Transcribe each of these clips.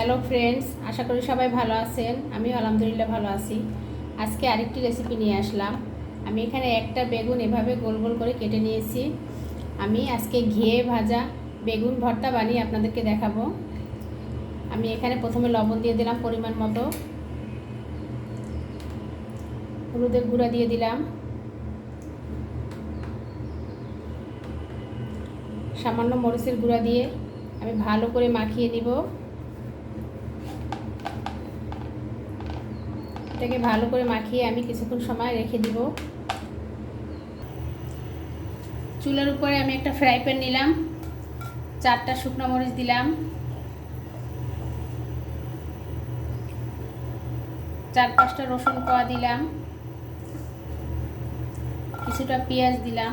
Hello friends আশা করি সবাই ভালো আছেন। আমিও আলহামদুলিল্লাহ ভালো আছি। আজকে আরেকটি রেসিপি নিয়ে আসলাম। আমি এখানে একটা বেগুন এভাবে গোল গোল করে কেটে নিয়েছি। আমি আজকে ঘিয়ে ভাজা বেগুন ভর্তা বানিয়ে আপনাদেরকে দেখাবো। আমি এখানে প্রথমে লবণ দিয়ে দিলাম পরিমাণ মতো। হলুদের গুঁড়া দিয়ে দিলাম। সামান্য মরিচের গুঁড়া দিয়ে আমি ভালো করে মাখিয়ে নিব। এটাকে ভালো করে মাখিয়ে আমি কিছুক্ষণ সময় রেখে দিব। চুলার উপরে আমি একটা ফ্রাই প্যান নিলাম, চারটা শুকনো মরিচ দিলাম, চার পাঁচটা রসুন কোয়া দিলাম, কিছুটা পেঁয়াজ দিলাম।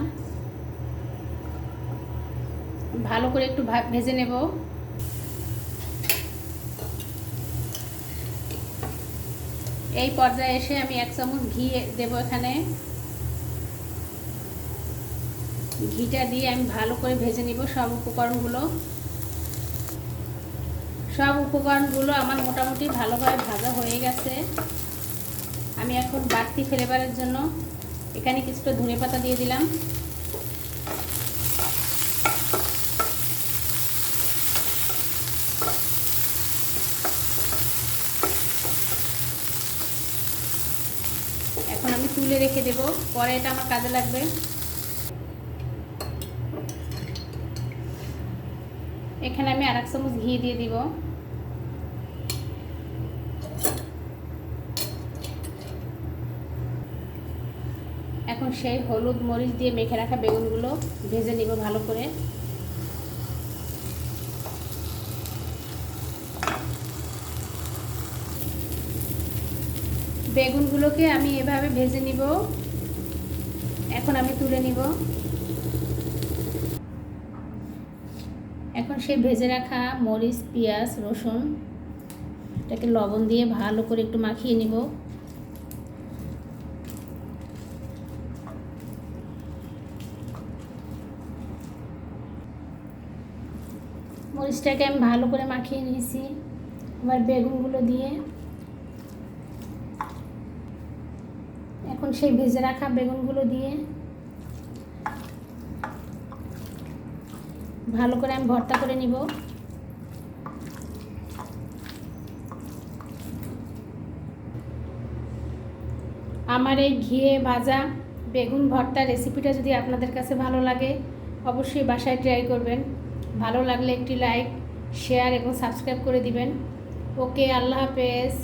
ভালো করে একটু ভেজে নেব। এই পর্যায়ে এসে আমি এক চামচ ঘি দেব এখানে। ঘিটা দিয়ে আমি ভালো করে ভেজে নিব সব উপকরণগুলো। সব উপকরণগুলো আমার মোটামুটি ভালোভাবে ভাজা হয়ে গেছে। আমি এখন বাড়তি ফ্লেভারের জন্য এখানে কিছুটা ধনে পাতা দিয়ে দিলাম এখন আমি তুলে রেখে দেব। পরে এটা আমার কাজে লাগবে। এখানে আমি আর এক চামচ ঘি দিয়ে দিব। এখন সেই হলুদ মরিচ দিয়ে মেখে রাখা বেগুনগুলো ভেজে নিব ভালো করে। বেগুনগুলোকে আমি এভাবে ভেজে নিব। এখন আমি তুলে নিব। এখন সেই ভেজে রাখা মরিচ, পেঁয়াজ, রসুন, এটাকে লবণ দিয়ে ভালো করে একটু মাখিয়ে নিব। মরিচটাকে আমি ভালো করে মাখিয়ে নিয়েছি। এবার বেগুনগুলো দিয়ে এখন সেই ভেজে রাখা বেগুনগুলো দিয়ে ভালো করে আমি ভর্তা করে নিব। আমার এই ঘিয়ে ভাজা বেগুন ভর্তা রেসিপিটা যদি আপনাদের কাছে ভালো লাগে, অবশ্যই বাসায় ট্রাই করবেন। ভালো লাগলে একটি লাইক শেয়ার এবং সাবস্ক্রাইব করে দিবেন। ওকে, আল্লাহ হাফেজ।